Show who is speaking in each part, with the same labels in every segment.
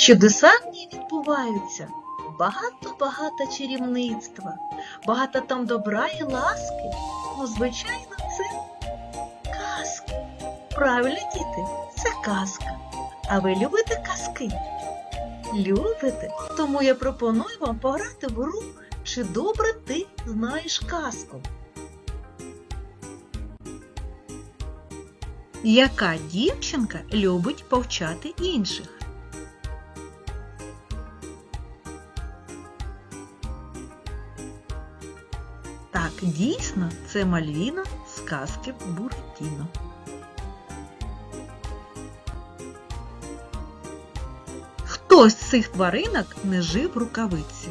Speaker 1: Чудеса в ній відбуваються. Багато-багато чарівництва, багато там добра і ласки. Ну, звичайно, це казки. Правильно, діти, це казка. А ви любите казки? Любите? Тому я пропоную вам пограти в гру, чи добре ти знаєш казку. Яка дівчинка любить повчати інших? Так, дійсно, це Мальвіна з казки Буратіно. Хто з цих тваринок не жив в рукавиці?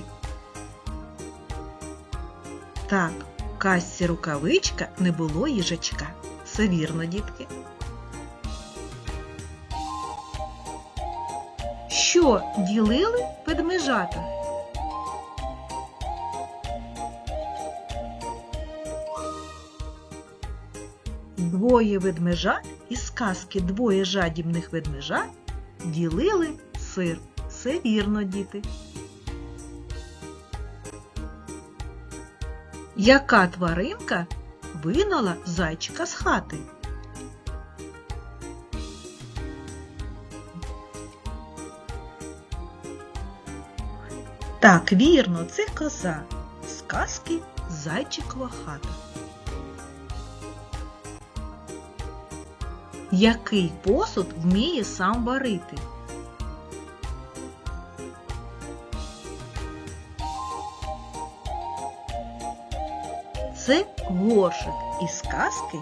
Speaker 1: Так, в казці рукавичка не було їжачка. Це вірно, дітки. Що ділили ведмежата? Двоє ведмежат із сказки двоє жадібних ведмежат ділили сир. Все вірно, діти. Яка тваринка винула зайчика з хати? Так, вірно, це коза. З казки Зайчикова хата. Який посуд вміє сам варити? Це горшик із казки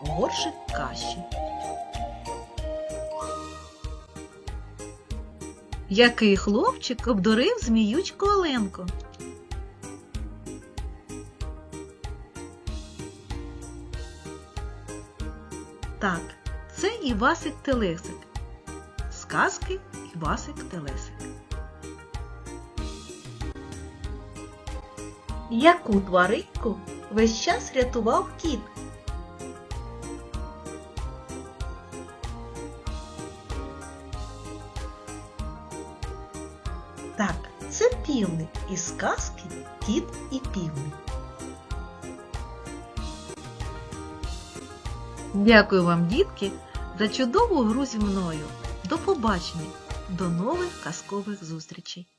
Speaker 1: горшик каші. Який хлопчик обдурив зміючку Оленку? Так, це Івасик Телесик. Сказки Івасик Телесик. Яку тваринку весь час рятував кіт? Так, це півник із сказки Кіт і півник. Дякую вам, дітки, за чудову гру зі мною. До побачення, до нових казкових зустрічей!